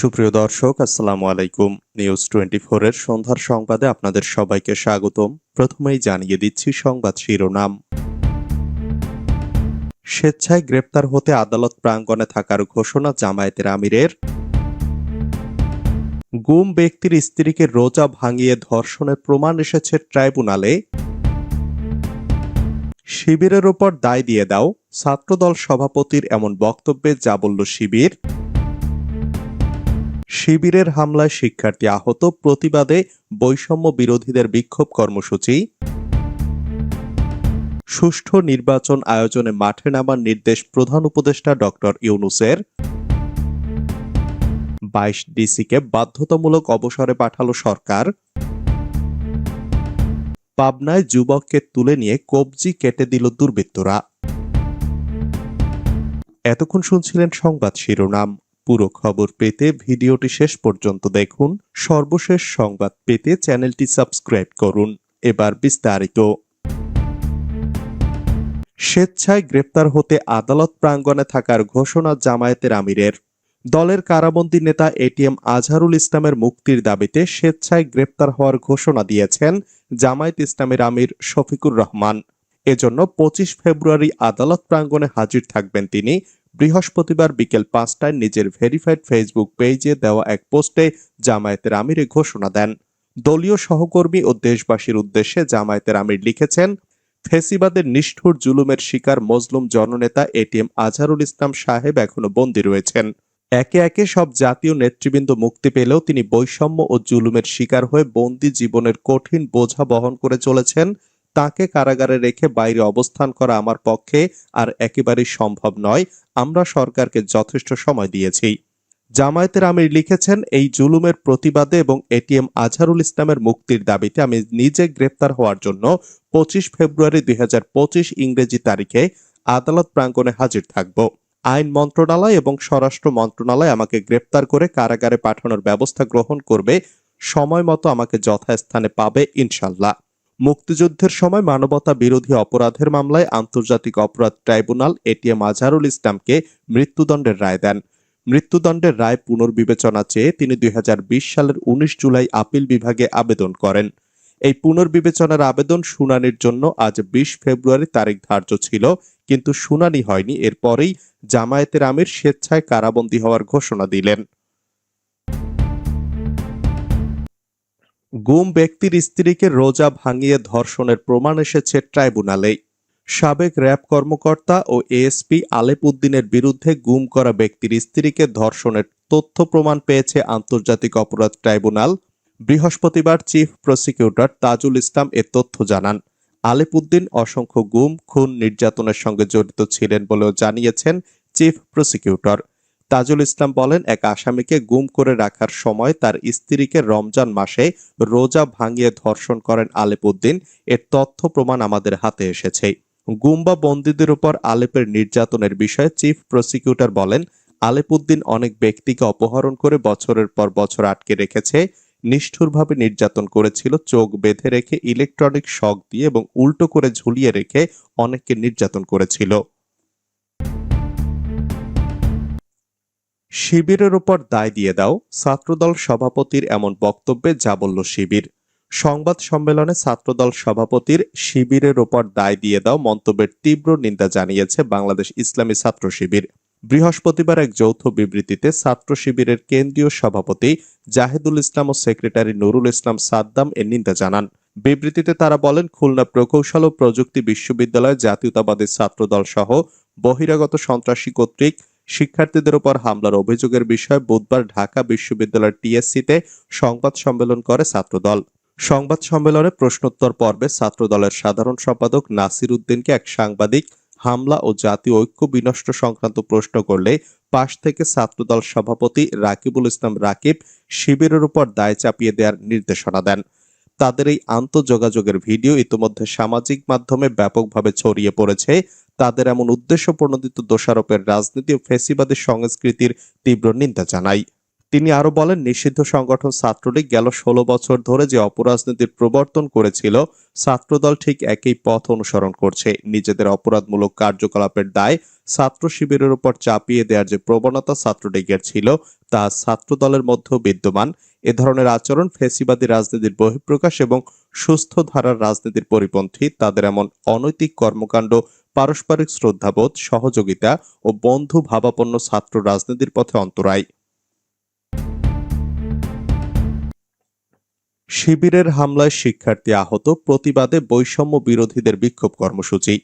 সুপ্রিয় দর্শক, আসসালামু আলাইকুম। নিউজ টোয়েন্টি এর সন্ধ্যার সংবাদে আপনাদের সবাইকে স্বাগতম। প্রথমেই জানিয়ে দিচ্ছি সংবাদ শিরোনাম। স্বেচ্ছায় গ্রেপ্তার হতে আদালত প্রাঙ্গণে থাকার ঘোষণা জামায়াতের আমিরের। গুম ব্যক্তির স্ত্রীকে রোজা ভাঙিয়ে ধর্ষণের প্রমাণ এসেছে ট্রাইব্যুনালে। শিবিরের ওপর দায় দিয়ে দাও, ছাত্রদল সভাপতির এমন বক্তব্যে যা বলল শিবির। শিবিরের হামলায় শিক্ষার্থী আহত, প্রতিবাদে বৈষম্য বিরোধীদের বিক্ষোভ কর্মসূচি। সুষ্ঠু নির্বাচন আয়োজনে মাঠে নামার নির্দেশ প্রধান উপদেষ্টা ডক্টর ইউনুসের। বাইশ ডিসিকে বাধ্যতামূলক অবসরে পাঠালো সরকার। পাবনায় যুবককে তুলে নিয়ে কবজি কেটে দিল দুর্বৃত্তরা। এতক্ষণ শুনছিলেন সংবাদ শিরোনাম। পুরো খবর পেতে ভিডিওটি শেষ পর্যন্ত দেখুন। সর্বশেষ সংবাদ পেতে চ্যানেলটি সাবস্ক্রাইব করুন। এবার বিস্তারিত। স্বেচ্ছায় গ্রেপ্তার হতে আদালত প্রাঙ্গণে থাকার ঘোষণা জামায়াতের আমিরের। দলের কারাবন্দী নেতা এটিএম আজহারুল ইসলামের মুক্তির দাবিতে স্বেচ্ছায় গ্রেপ্তার হওয়ার ঘোষণা দিয়েছেন জামায়াত ইসলামের আমির শফিকুর রহমান। এজন্য পঁচিশ ফেব্রুয়ারি আদালত প্রাঙ্গণে হাজির থাকবেন তিনি বৃহস্পতিবার বিকেল পাঁচটায় নিজের ভেরিফাইড ফেসবুক পেজে দেওয়া এক পোস্টে জামায়াতের আমির ঘোষণা দেন। দলীয় সহকর্মী ও দেশবাসীর উদ্দেশ্যে জামায়াতের আমির লিখেছেন, ফেসিবাদের নিষ্ঠুর জুলুমের শিকার মজলুম জননেতা এটিএম আজহারুল ইসলাম সাহেব এখনও বন্দী রয়েছেন। একে একে সব জাতীয় নেতৃবৃন্দ মুক্তি পেলেও তিনি বৈষম্য ও জুলুমের শিকার হয়ে বন্দি জীবনের কঠিন বোঝা বহন করে চলেছেন। তাকে কারাগারে রেখে বাইরে অবস্থান করা আমার পক্ষে আর একেবারেই সম্ভব নয়। আমরা সরকারকে যথেষ্ট সময় দিয়েছি। জামায়াতের আমির লিখেছেন, এই জুলুমের প্রতিবাদে এবং এটিএম আজহারুল ইসলামের মুক্তির দাবিতে আমি নিজে গ্রেপ্তার হওয়ার জন্য পঁচিশ ফেব্রুয়ারি দুই হাজার পঁচিশ ইংরেজি তারিখে আদালত প্রাঙ্গণে হাজির থাকব। আইন মন্ত্রণালয় এবং স্বরাষ্ট্র মন্ত্রণালয় আমাকে গ্রেপ্তার করে কারাগারে পাঠানোর ব্যবস্থা গ্রহণ করবে। সময় মতো আমাকে যথাস্থানে পাবে ইনশাল্লাহ মুক্তিযুদ্ধের সময় মানবতা বিরোধী অপরাধের মামলায় আন্তর্জাতিক অপরাধ ট্রাইব্যুনাল এটিএম আজহারুল ইসলামকে মৃত্যুদণ্ডের রায় দেন। মৃত্যুদণ্ডের রায় পুনর্বিবেচনা চেয়ে তিনি দুই হাজার বিশ সালের উনিশ জুলাই আপিল বিভাগে আবেদন করেন। এই পুনর্বিবেচনার আবেদন শুনানির জন্য আজ বিশ ফেব্রুয়ারি তারিখ ধার্য ছিল, কিন্তু শুনানি হয়নি। এরপরেই জামায়াতের আমির স্বেচ্ছায় কারাবন্দী হওয়ার ঘোষণা দিলেন। গুম ব্যক্তির স্ত্রীকে রোজা ভাঙিয়ে ধর্ষণের প্রমাণ এসেছে ট্রাইব্যুনালেই। সাবেক র্যাব কর্মকর্তা ও এএসপি আলেপ উদ্দিনের বিরুদ্ধে গুম করা ব্যক্তির স্ত্রীকে ধর্ষণের তথ্য প্রমাণ পেয়েছে আন্তর্জাতিক অপরাধ ট্রাইব্যুনাল। বৃহস্পতিবার চিফ প্রসিকিউটর তাজুল ইসলাম এ তথ্য জানান। আলেপুদ্দিন অসংখ্য গুম, খুন, নির্যাতনের সঙ্গে জড়িত ছিলেন বলেও জানিয়েছেন চিফ প্রসিকিউটর। তাজুল ইসলাম বলেন, এক আসামিকে গুম করে রাখার সময় তার স্ত্রীকে রমজান মাসে রোজা ভাঙিয়ে ধর্ষণ করেন আলেপুদ্দিন। এর তথ্য প্রমাণ আমাদের হাতে এসেছে। গুম বা বন্দীদের উপর আলেপের নির্যাতনের বিষয়ে চিফ প্রসিকিউটর বলেন, আলেপুদ্দিন অনেক ব্যক্তিকে অপহরণ করে বছরের পর বছর আটকে রেখেছে, নিষ্ঠুরভাবে নির্যাতন করেছিল, চোখ বেঁধে রেখে ইলেকট্রনিক শক দিয়ে এবং উল্টো করে ঝুলিয়ে রেখে অনেককে নির্যাতন করেছিল। শিবিরের উপর দায় দিয়ে দাও, ছাত্রদল সভাপতির এমন বক্তব্যে যা বলল শিবির। সংবাদ সম্মেলনে ছাত্রদল সভাপতির শিবিরের ওপর দায় দিয়ে দাও মন্তব্যের তীব্র নিন্দা জানিয়েছে বাংলাদেশ ইসলামী ছাত্র শিবির। বৃহস্পতিবার এক যৌথ বিবৃতিতে ছাত্র শিবিরের কেন্দ্রীয় সভাপতি জাহেদুল ইসলাম ও সেক্রেটারি নুরুল ইসলাম সাদ্দাম এর নিন্দা জানান। বিবৃতিতে তারা বলেন, খুলনা প্রকৌশল ও প্রযুক্তি বিশ্ববিদ্যালয় জাতীয়তাবাদী ছাত্রদল সহ বহিরাগত সন্ত্রাসী কর্তৃক শিক্ষার্থীদের উপর হামলার অভিযোগের বিষয়ে বুধবার ঢাকা বিশ্ববিদ্যালয়ের টিএসসিতে সংবাদ সম্মেলন করে ছাত্রদল। সংবাদ সম্মেলনে প্রশ্নোত্তর পর্বে ছাত্রদলের সাধারণ সম্পাদক নাসির উদ্দিনকে এক সাংবাদিক হামলা ও জাতীয় ঐক্য বিনষ্ট সংক্রান্ত প্রশ্ন করলে পাশ থেকে ছাত্রদল সভাপতি রাকিবুল ইসলাম রাকিব শিবিরের উপর দায় চাপিয়ে দেওয়ার নির্দেশনা দেন। তাদের এই আন্তঃযোগাযোগের ভিডিও ইতিমধ্যে সামাজিক মাধ্যমে ব্যাপকভাবে ছড়িয়ে পড়েছে। তাদের এমন উদ্দেশ্য প্রণোদিত দোষারোপের রাজনীতি ও ফেসিবাদী সংস্কৃতির তীব্র নিন্দা জানাই তিনি আরও বলেন, নিষিদ্ধ সংগঠন ছাত্রলীগ গেল ষোলো বছর ধরে যে অপরাজনীতির প্রবর্তন করেছিল, ছাত্রদল ঠিক একই পথ অনুসরণ করছে। নিজেদের অপরাধমূলক কার্যকলাপের দায় ছাত্র শিবিরের উপর চাপিয়ে দেওয়ার যে প্রবণতা ছাত্রলীগের ছিল, তা ছাত্রদলের মধ্যেও বিদ্যমান। এ ধরনের আচরণ ফেসিবাদী রাজনীতির বহিঃপ্রকাশ এবং সুস্থ ধারার রাজনীতির পরিপন্থী, তাদের এমন অনৈতিক কর্মকাণ্ড, পারস্পরিক শ্রদ্ধাবোধ, সহযোগিতা ও বন্ধু ভাবাপন্ন ছাত্র রাজনীতির পথে অন্তরায়। শিবিরের হামলায় শিক্ষার্থী আহত, প্রতিবাদে বৈষম্য বিরোধীদের বিক্ষোভ কর্মসূচি।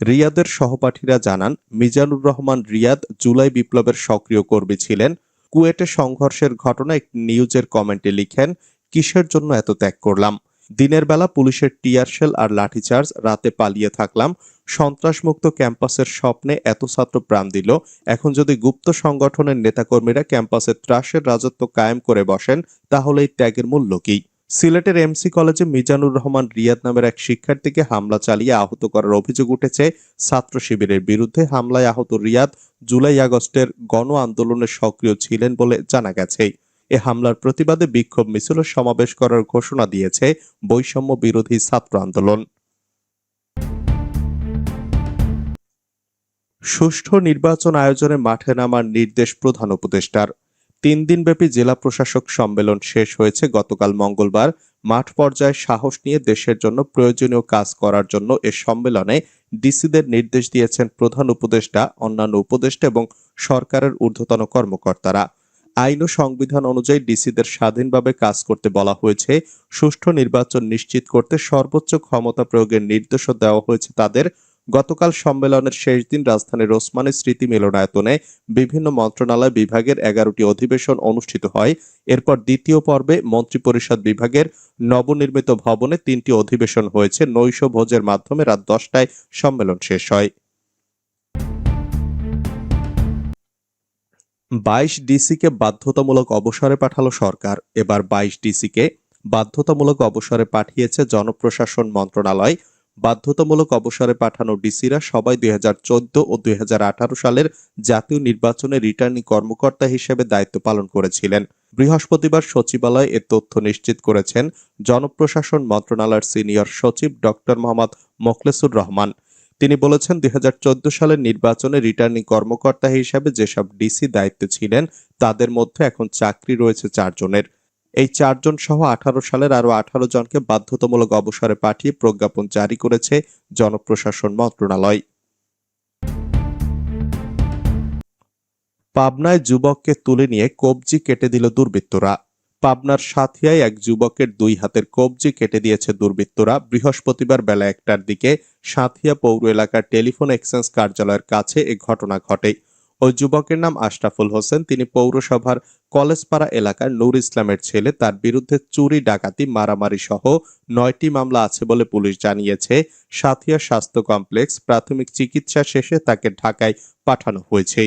রিয়াদের সহপাঠীরা জানান, মিজানুর রহমান রিয়াদ জুলাই বিপ্লবের সক্রিয় কর্মী ছিলেন কুয়েটে সংঘর্ষের ঘটনা একটি নিউজের কমেন্টে লিখেন, কিসের জন্য এত ত্যাগ করলাম? দিনের বেলা পুলিশের টিয়ারশেল আর লাঠিচার্জ, রাতে পালিয়ে থাকলাম। সন্ত্রাসমুক্ত ক্যাম্পাসের স্বপ্নে এত ছাত্র প্রাণ দিল। এখন যদি গুপ্ত সংগঠনের নেতাকর্মীরা ক্যাম্পাসে ত্রাসের রাজত্ব কায়েম করে বসেন, তাহলে এই ত্যাগের মূল্য কি? সিলেটের এমসি কলেজে মিজানুর রহমান রিয়াদ নামের এক শিক্ষার্থীকে হামলা চালিয়ে আহত করার অভিযোগ উঠেছে। ছাত্র শিবিরের বিরুদ্ধে হামলায় আহত রিয়াদ জুলাই আগস্টের গণ আন্দোলনে সক্রিয় ছিলেন বলে জানা গেছে। এ হামলার প্রতিবাদে বিক্ষোভ মিছিল সমাবেশ করার ঘোষণা দিয়েছে বৈষম্য বিরোধী ছাত্র আন্দোলন। সুষ্ঠু নির্বাচন আয়োজনে মাঠে নামার নির্দেশ প্রধান উপদেষ্টার। তিন দিনব্যাপী জেলা প্রশাসক সম্মেলন শেষ হয়েছে গতকাল মঙ্গলবার। মাঠ পর্যায়ে সাহস নিয়ে দেশের জন্য প্রয়োজনীয় কাজ করার জন্য এ সম্মেলনে ডিসিদের নির্দেশ দিয়েছেন প্রধান উপদেষ্টা, অন্যান্য উপদেষ্টা এবং সরকারের ঊর্ধ্বতন কর্মকর্তারা। আইন ও সংবিধান অনুযায়ী ডিসিদের স্বাধীনভাবে কাজ করতে বলা হয়েছে। সুষ্ঠু নির্বাচন নিশ্চিত করতে সর্বোচ্চ ক্ষমতা প্রয়োগের নির্দেশও দেওয়া হয়েছে তাদের। গতকাল সম্মেলনের শেষ দিন রাজধানীর ওসমানী স্মৃতি মিলনায়তনে বিভিন্ন মন্ত্রণালয় বিভাগের এগারোটি অধিবেশন অনুষ্ঠিত হয়। এরপর দ্বিতীয় পর্বে মন্ত্রিপরিষদ বিভাগের নবনির্মিত ভবনে তিনটি অধিবেশন হয়েছে। নৈশ ভোজের মাধ্যমে রাত দশটায় সম্মেলন শেষ হয়। বাইশ ডিসিকে বাধ্যতামূলক অবসরে পাঠালো সরকার। এবার বাইশ ডিসিকে বাধ্যতামূলক অবসরে পাঠিয়েছে জনপ্রশাসন মন্ত্রণালয়। বাধ্যতামূলক অবসরে পাঠানো ডিসিরা সবাই দুই হাজার চোদ্দ ও দুই হাজার আঠারো সালের জাতীয় নির্বাচনে রিটার্নিং কর্মকর্তা হিসেবে দায়িত্ব পালন করেছিলেন। বৃহস্পতিবার সচিবালয় এ তথ্য নিশ্চিত করেছেন জনপ্রশাসন মন্ত্রণালয়ের সিনিয়র সচিব ডক্টর মোহাম্মদ মোখলেসুর রহমান। তিনি বলেছেন, দুই হাজার চোদ্দ সালের নির্বাচনে রিটার্নিং কর্মকর্তা হিসেবে যেসব ডিসি দায়িত্বে ছিলেন, তাদের মধ্যে এখন চাকরি রয়েছে চারজনের। এই চারজন সহ আঠারো সালের আরও আঠারো জনকে বাধ্যতামূলক অবসরে পাঠিয়ে প্রজ্ঞাপন জারি করেছে জনপ্রশাসন মন্ত্রণালয়। পাবনায় যুবককে তুলে নিয়ে কবজি কেটে দিল দুর্বৃত্তরা। পাবনার সাথিয়ায় এক যুবকের দুই হাতের কবজি কেটে দিয়েছে দুর্বৃত্তরা। বৃহস্পতিবার বেলা একটার দিকে সাথিয়া পৌর এলাকার টেলিফোন এক্সচেঞ্জ কার্যালয়ের কাছে এ ঘটনা ঘটে। ওই যুবকের নাম আশরাফুল হোসেন। তিনি পৌরসভার কলেজপাড়া এলাকার নূর ইসলামের ছেলে। তার বিরুদ্ধে চুরি, ডাকাতি, মারামারি সহ নয়টি মামলা আছে বলে পুলিশ জানিয়েছে। সাথিয়া স্বাস্থ্য কমপ্লেক্স প্রাথমিক চিকিৎসা শেষে তাকে ঢাকায় পাঠানো হয়েছে।